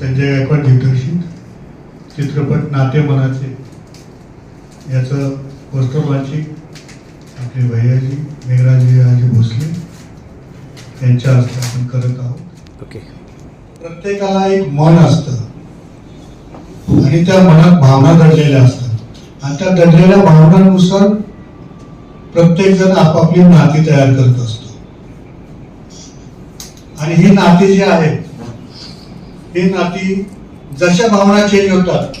संजय गायकवाड दिग्दर्शित चित्रपट नाते मनाचे. याचं पोस्टर लॉन्चिंग आपले भैयाजी मेघराजी राजे भोसले. यांच्या हस्ते आपण करत आहोत. ओके. प्रत्येकाला एक मन असतं. आणि त्या मनात भावना दडलेल्या असतात. आणि त्या दडलेल्या भावनांनुसार प्रत्येक जण आपापली नाती तयार करत असतो. आणि ही नाती जी आहेत ही नाती जशा भावना चेंज होतात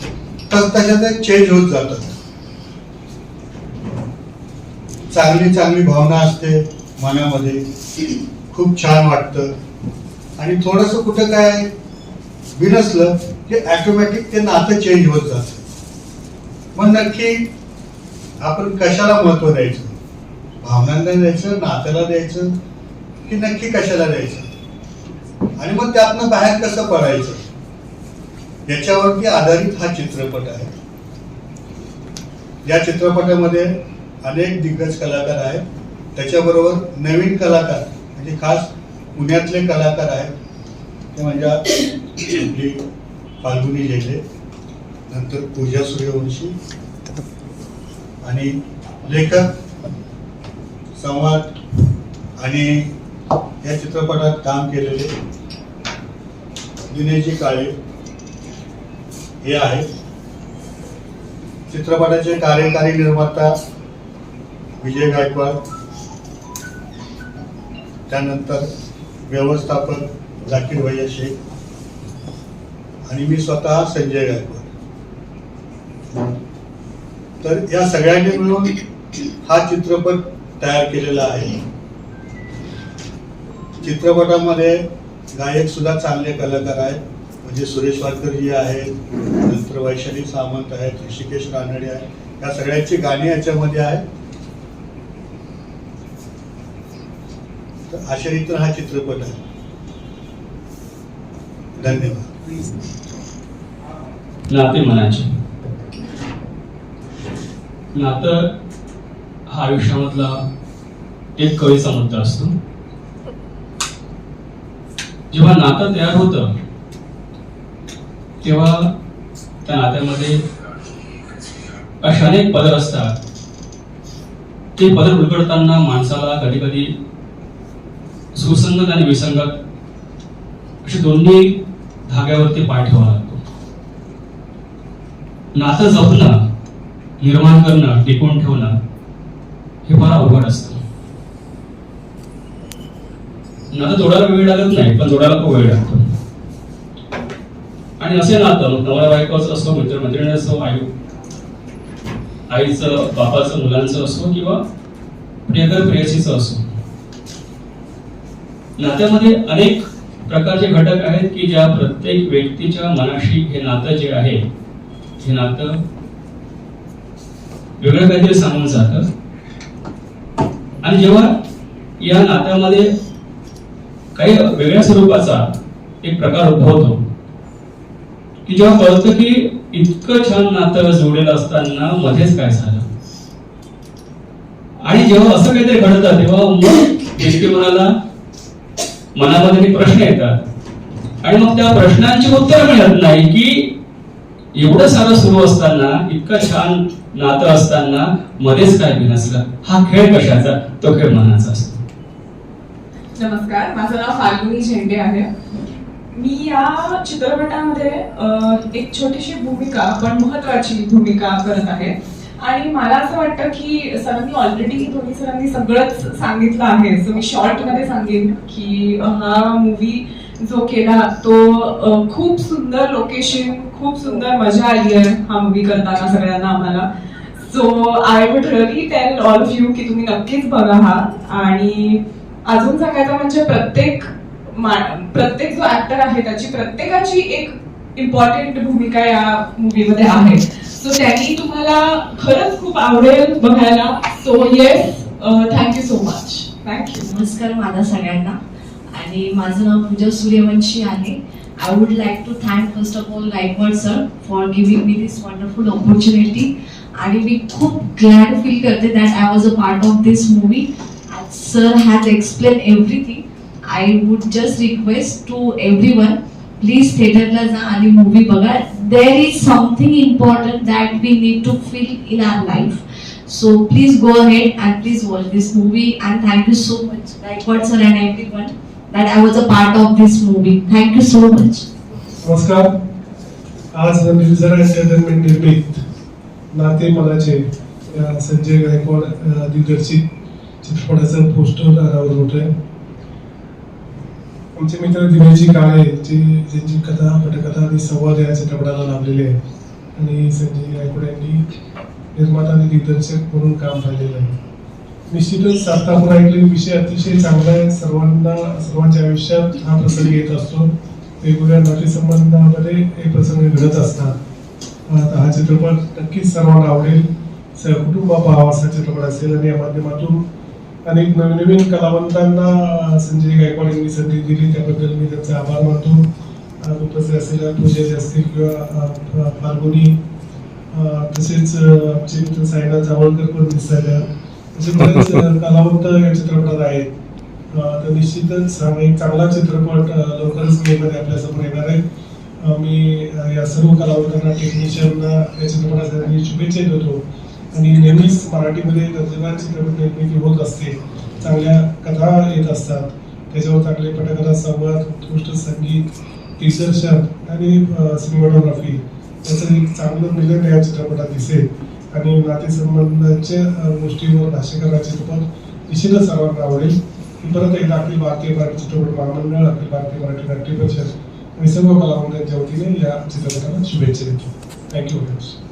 तस तशा ते चेंज होत जातात. चांगली चांगली भावना असते मनामध्ये. खूप छान वाटतं. आणि थोडस कुठं काय बिनसलं की ऑटोमॅटिक ते नातं चेंज होत जातं. मग नक्की आपण कशाला महत्त्व द्यायचं? भावनांना द्यायचं नात्याला द्यायचं की नक्की कशाला द्यायचं? आणि मग त्यातनं बाहेर कसं पडायचं? याच्यावरती आधारित हा चित्रपट आहे. या चित्रपटामध्ये अनेक दिग्गज कलाकार आहेत. त्याच्याबरोबर नवीन कलाकार म्हणजे खास पुण्यातले कलाकार आहेत. ते म्हणजे आपली फाल्गुनी लेले नंतर पूजा सूर्यवंशी आणि लेखक संवाद आणि या चित्रपटात काम केलेले दिनेशजी काळे हे आहेत चित्रपटाचे कार्यकारी निर्माता विजय गायकवाड त्यानंतर व्यवस्थापक झाकीर भैया शेख आणि मी स्वतः संजय गायकवाड. तर या सगळ्यांनी मिळून हा चित्रपट तयार केलेला आहे. चित्रपटामध्ये गायक सुद्धा चांगले कलाकार आहेत. म्हणजे सुरेश वाडकरजी आहेत नंतर वैशाली सामंत आहेत ऋषिकेश रानडे आहेत. या सगळ्यांची गाणी याच्यामध्ये आहेत. तर अशा रीतीनं हा चित्रपट आहे. धन्यवाद. नाते मनाचे नातं हा आयुष्यामधला एक कवीचा मुद्दा असतो. जेव्हा नातं तयार होतं तेव्हा त्या नात्यामध्ये असे अनेक पदर असतात. ते पदर उलगडताना माणसाला कधी कधी सुसंगत आणि विसंगत असे दोन्ही धाग्यावरती पाय ठेवावा लागतो. नातं जपणं निर्माण करणं टिकवून ठेवणं हे फार अवघड असतं. नातं जोडायला वेळ लागत नाही पण जोडायला खूप वेळ लागतो. आणि असे नातं मग नवरा बायकोचं असो मित्र मैत्रिणी असो आई आईचं बापाचं मुलांचं असो किंवा प्रियकर प्रेयसीचं असो. नात्यामध्ये अनेक प्रकारचे घटक आहेत की ज्या प्रत्येक व्यक्तीच्या मनाशी हे नातं जे आहे हे नातं वेगळं काहीतरी सांगून जातं. आणि जेव्हा या नात्यामध्ये काही वेगळ्या स्वरूपाचा एक प्रकार उद्भवतो. की जेव्हा कळतं की इतकं छान नातं जोडलेलं असताना मध्येच काय झालं? आणि जेव्हा असं काहीतरी घडतं तेव्हा मग मनाला मनामध्ये प्रश्न येतात. आणि मग त्या प्रश्नांची उत्तर मिळत नाही की एवढं सारं सुरू असताना इतकं छान नातं असताना मध्येच काय बिनसलं हा खेळ कशाचा? तो खेळ मनाचा असतो. नमस्कार माझं नाव फाल्गुनी झेंडे आहे. मी या चित्रपटामध्ये एक छोटीशी भूमिका पण महत्वाची भूमिका करत आहे. आणि मला असं वाटतं की सरांनी ऑलरेडी दोन्ही सरांनी सगळंच सांगितलं आहे. सो मी शॉर्टमध्ये सांगेन की हा मूवी जो केला तो खूप सुंदर लोकेशन खूप सुंदर मजा आली आहे हा मूवी करताना सगळ्यांना आम्हाला. So I would really tell all of you की तुम्ही नक्कीच बघा हा. आणि अजून सांगायचं म्हणजे प्रत्येक प्रत्येक जो ऍक्टर आहे त्याची प्रत्येकाची एक इम्पॉर्टंट भूमिका या मूवीमध्ये आहे. सो त्यांनी तुम्हाला खरंच खूप आवडेल बघायला. So yes thank you so much thank you नमस्कार माझा सगळ्यांना. आणि माझं नाव पूजा सूर्यवंशी आहे. I would like to thank first of all Gaikwad sir for giving me this wonderful opportunity आणि मी खूप ग्लॅड फील करते that I was a part of this movie sir has explain everything I would just request to every one please थिएटरला जा आणि movie बघा there is something important that we need to feel in our life so please go ahead and please watch this movie and thank you so much Gaikwad sir and every one that I was a part of this movie thank you so much नमस्कार. आज निर्जरा entertainment निर्मित नाते मनाचे या संजय गायकवाड अ, दिग्दर्शित चित्रपटाचं poster अनावर होत आमचे मित्र दिनेशजी काळे जे ज्यांची कथा पटकथा आणि संवाद या चित्रपटाला लाभलेले आहे आणि संजय गायकवाड यांनी निर्माता आणि दिग्दर्शक म्हणून काम पाहिलेलं आहे. निश्चितच आता आपण विषय अतिशय चांगला आहे. सर्वांना सर्वांच्या आयुष्यात हा प्रसंग येत असतो. वेगवेगळ्या नातेसंबंधामध्ये हे प्रसंग घडत असतात. हा चित्रपट नक्कीच सर्वांना आवडेल. सहकुटुंब पाहावा असा चित्रपट असेल आणि या माध्यमातून अनेक नवीन नवीन कलावंतांना संजय गायकवाड यांनी संधी दिली. त्याबद्दल मी त्यांचा आभार मानतो. अं, दुपारचे असेल पूजेचे असतील किंवा फाल्गुनी तसेच आमचे मित्र साईनाथ जावळकर पण दिसायला असे बरेच कलावंत या चित्रपटात आहेत. तर निश्चितच हा एक चांगला चित्रपट लवकरच मे मध्ये आपल्यासमोर येणार आहे. मी या सर्व कलावंतांना टेक्निशियनना या चित्रपटासाठी शुभेच्छा देतो. आणि नेहमीच मराठीमध्ये दर्जेदार चित्रपट निर्मिती होत असते. चांगल्या कथा येत असतात. त्याच्यावर चांगले पटकथा संवाद उत्कृष्ट संगीत दिग्दर्शन आणि सिनेमॅटोग्राफी याचं एक चांगलं मिलन या चित्रपटात दिसेल. आणि नातेसंबंधाच्या गोष्टीवर भाष्यकरा चित्रपट निश्चितच सर्वांना आवडेल. परत एकदा अखिल भारतीय मराठी चित्रपट महामंडळ अखिल भारतीय मराठी नाट्य परिषद आणि सर्व कलावंतांच्या वतीने या चित्रपटाला शुभेच्छा देतो. Thank you very much